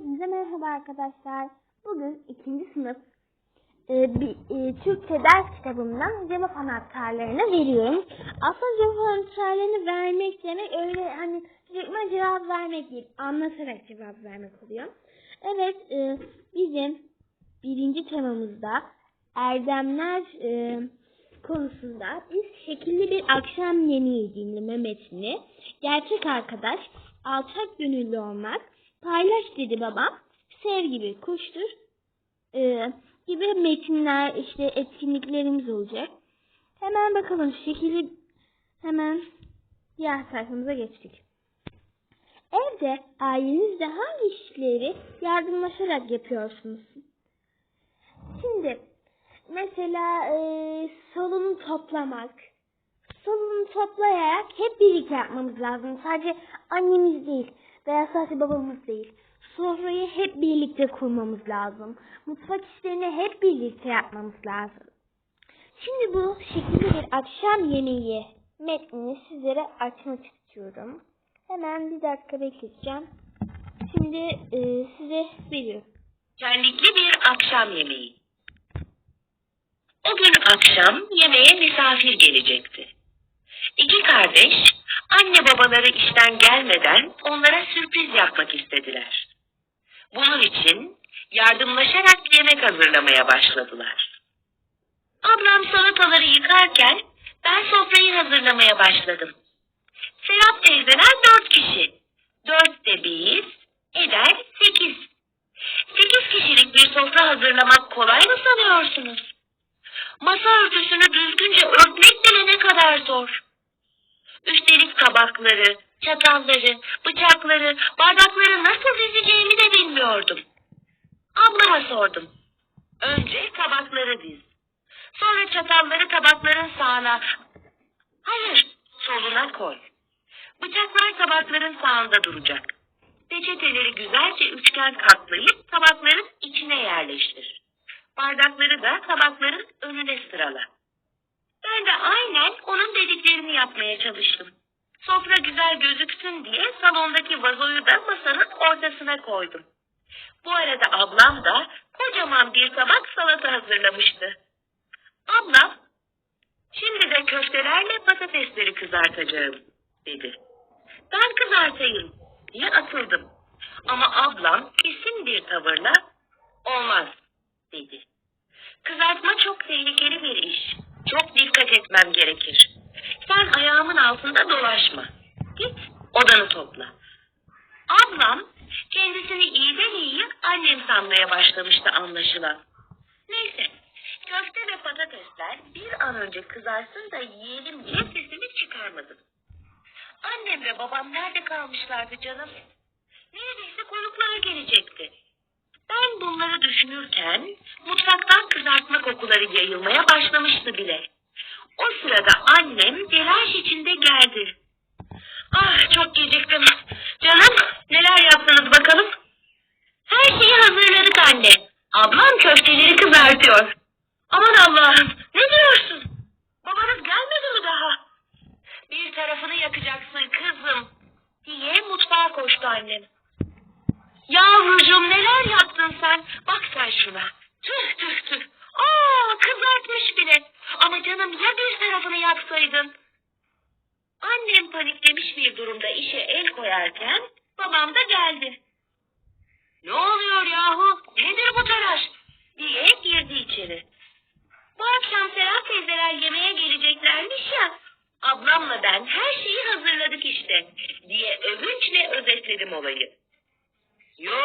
Hepinize merhaba arkadaşlar. Bugün ikinci sınıf e, bir, e, Türkçe ders kitabımdan cevap anahtarlarını veriyorum. Aslında cevap anahtarlarını vermek demek öyle hani direktmen cevap vermek değil. Anlatarak cevap vermek oluyor. Evet e, bizim birinci temamızda erdemler e, konusunda biz şekilli bir akşam yemeği dinleme metni, gerçek arkadaş, alçak gönüllü olmak, paylaş dedi babam, sev gibi kuştur e, gibi metinler işte etkinliklerimiz olacak. Hemen bakalım şekilli hemen diğer sayfamıza geçtik. Evde ailenizde hangi işleri yardımlaşarak yapıyorsunuz? Şimdi mesela e, salonu toplamak. Salonu toplayarak hep birlikte yapmamız lazım. Sadece annemiz değil veya sadece babamız değil. Sofrayı hep birlikte kurmamız lazım. Mutfak işlerini hep birlikte yapmamız lazım. Şimdi bu şekilde bir akşam yemeği metnini sizlere açmak istiyorum. Hemen bir dakika bekleteceğim. Şimdi e, size veriyorum. Şenlikli bir akşam yemeği. O gün akşam yemeğe misafir gelecekti. İki kardeş anne babaları işten gelmeden onlara sürpriz yapmak istediler. Bunun için yardımlaşarak yemek hazırlamaya başladılar. Ablam salataları yıkarken ben sofrayı hazırlamaya başladım. Serap teyzeler dört kişi. Dört de biz, eder sekiz. Sekiz kişilik bir sofra hazırlamak kolay mı sanıyorsunuz? Masa örtüsünü düzgünce örtmek bile ne kadar zor. Üstelik tabakları, çatalları, bıçakları, bardakları nasıl dizeceğimi de bilmiyordum. Ablama sordum. Önce tabakları diz. Sonra çatalları tabakların sağına, hayır soluna koy. Bıçaklar tabakların sağında duracak. Peçeteleri güzelce üçgen katlayıp tabakların içine yerleştir. Bardakları da tabakların önüne sırala. Ben de aynen onun dediklerini yapmaya çalıştım. Sofra güzel gözüksün diye salondaki vazoyu da masanın ortasına koydum. Bu arada ablam da kocaman bir tabak salata hazırlamıştı. Ablam, şimdi de köftelerle patatesleri kızartacağım, dedi. Ben kızartayım diye atıldım. Ama ablam kesin bir tavırla olmaz dedi. Kızartma çok tehlikeli bir iş. Çok etmem gerekir. Sen ayağımın altında dolaşma. Git odanı topla. Ablam kendisini iyiden iyiye annem sanmaya başlamıştı anlaşılan. Neyse köfte ve patatesler bir an önce kızarsın da yiyelim diye sesimi çıkarmadım. Annem ve babam nerede kalmışlardı canım? Neredeyse konuklar gelecekti. Ben bunları düşünürken mutfaktan kızartma kokuları yayılmaya başlamıştı bile. O sırada annem telaş içinde geldi. Ah çok geciktim. Canım neler yaptınız bakalım? Her şeyi hazırladık anne. Ablam köfteleri kızartıyor. Aman Allah'ım ne diyorsun? Babanız gelmedi mi daha? Bir tarafını yakacaksın kızım diye mutfağa koştu annem. Yavrucuğum neler yaptın sen? Bak sen şuna. Tüh tüh tüh. Aa kızartmış bile. Ama canım ya bir tarafını yaksaydın? Annem paniklemiş bir durumda işe el koyarken babam da geldi. Ne oluyor yahu? Nedir bu telaş? diye girdi içeri. Bu akşam Serap teyzeler yemeğe geleceklermiş ya. Ablamla ben her şeyi hazırladık işte diye övünçle özetledim olayı. Yo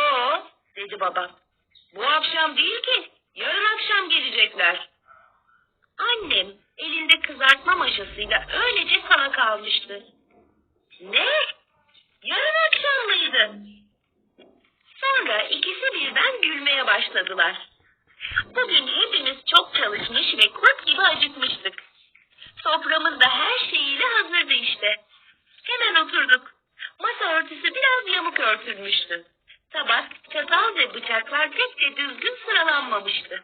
dedi babam. Bu akşam değil ki yarın akşam gelecekler. Annem elinde kızartma maşasıyla öylece sana kalmıştı. Ne? Yarın akşam mıydı? Sonra ikisi birden gülmeye başladılar. Bugün hepimiz çok çalışmış ve kurt gibi acıkmıştık. Soframızda her şeyiyle hazırdı işte. Hemen oturduk. Masa örtüsü biraz yamuk örtülmüştü. Tabak, çatal ve bıçaklar pek de düzgün sıralanmamıştı.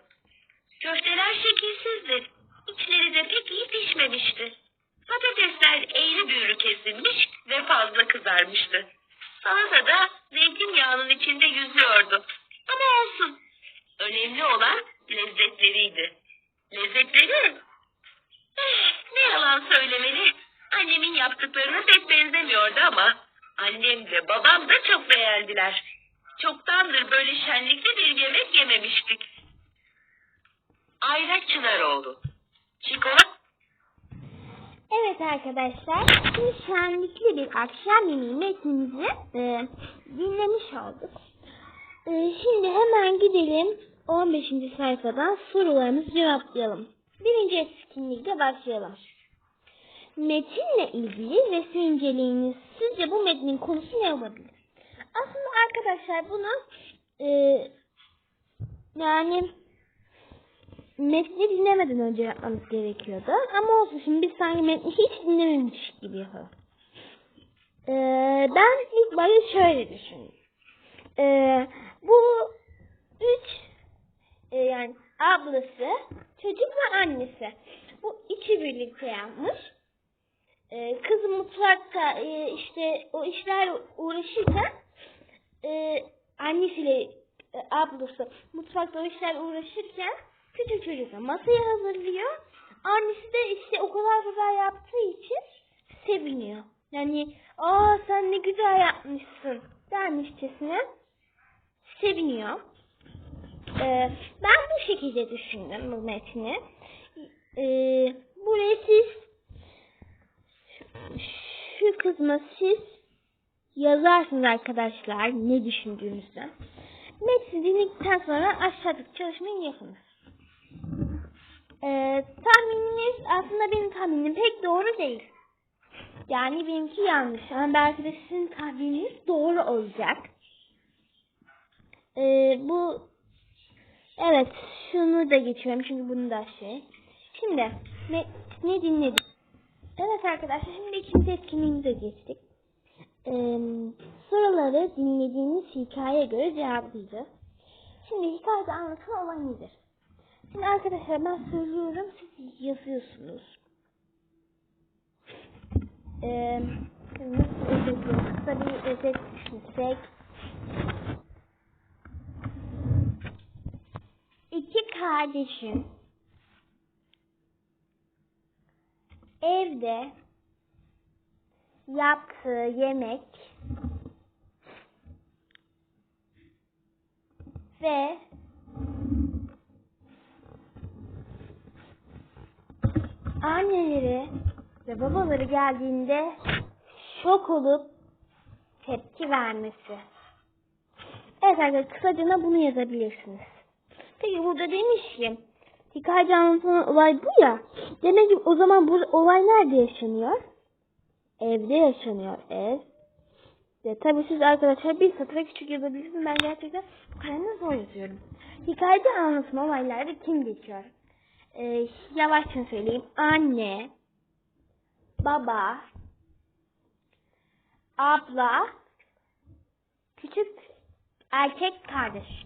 Köfteler şekilsizdi. İçleri de pek iyi pişmemişti. Patatesler eğri büğrü kesilmiş ve fazla kızarmıştı. Salata da zeytinyağının içinde yüzüyordu. Ama olsun. Önemli olan lezzetleriydi. Lezzetleri? Eh, ne yalan söylemeli. Annemin yaptıklarına pek benzemiyordu ama annem de babam da çok beğendiler. Çoktandır böyle şenlikli bir yemek yememiştik. Ayra Çınaroğlu Çikolata Evet arkadaşlar, şimdi şenlikli bir akşam yemeği metnimizi e, dinlemiş olduk. E, şimdi hemen gidelim 15. sayfadan sorularımızı cevaplayalım. Birinci etkinlikle başlayalım. Metinle ilgili resim inceleyiniz. Sizce bu metnin konusu ne olabilir? Aslında arkadaşlar bunu e, yani metni dinlemeden önce yapmamız gerekiyordu. Ama olsun şimdi biz sanki metni hiç dinlememiş gibi yapalım. Ee, ben ilk başta şöyle düşündüm. Ee, bu üç e, yani ablası, çocuk ve annesi. Bu üçü birlikte yapmış. Ee, kız mutfakta e, işte o işlerle uğraşırken e, annesiyle e, ablası mutfakta o işlerle uğraşırken küçük çocuk masayı hazırlıyor. Annesi de işte o kadar güzel yaptığı için seviniyor. Yani aa sen ne güzel yapmışsın dermişçesine seviniyor. Ee, ben bu şekilde düşündüm bu metni. Ee, buraya siz şu kısmı siz yazarsınız arkadaşlar ne düşündüğünüzü. Metni dinledikten sonra aşağıdaki çalışmayı yapınız. Ee, tahmininiz aslında benim tahminim pek doğru değil. Yani benimki yanlış ama belki de sizin tahmininiz doğru olacak. Ee, bu evet şunu da geçiyorum çünkü bunu da şey. Şimdi ne, ne dinledik? Evet arkadaşlar şimdi ikinci etkinliğimize geçtik. Ee, soruları dinlediğiniz hikayeye göre cevaplayacağız. Şimdi hikayede anlatılan olay nedir? Şimdi arkadaşlar ben söylüyorum siz yazıyorsunuz. Ee, nasıl özetliyoruz? Kısa bir özet düşünsek. İki kardeşim evde yaptığı yemek ve anneleri ve babaları geldiğinde şok olup tepki vermesi. Evet arkadaşlar kısacana bunu yazabilirsiniz. Peki burada demiş ki hikayede anlatılan olay bu ya. Demek ki o zaman bu olay nerede yaşanıyor? Evde yaşanıyor ev. Ya, tabii siz arkadaşlar bir satıra küçük yazabilirsiniz. Ben gerçekten bu kalemle zor yazıyorum. Hikayede anlatılan olaylarda kim geçiyor? Ee, yavaşça söyleyeyim. Anne, baba, abla, küçük erkek kardeş.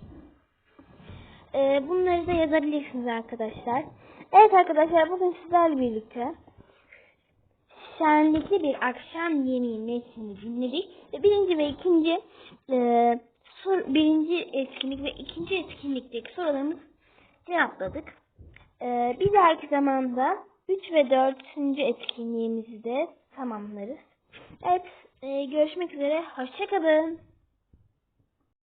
Ee, bunları da yazabilirsiniz arkadaşlar. Evet arkadaşlar bugün sizlerle birlikte şenlikli bir akşam yemeği metnini dinledik. Ve birinci ve ikinci e, sor, birinci etkinlik ve ikinci etkinlikteki sorularımızı cevapladık. E, bir dahaki zamanda 3 ve 4. etkinliğimizi de tamamlarız. Evet e, görüşmek üzere. Hoşçakalın.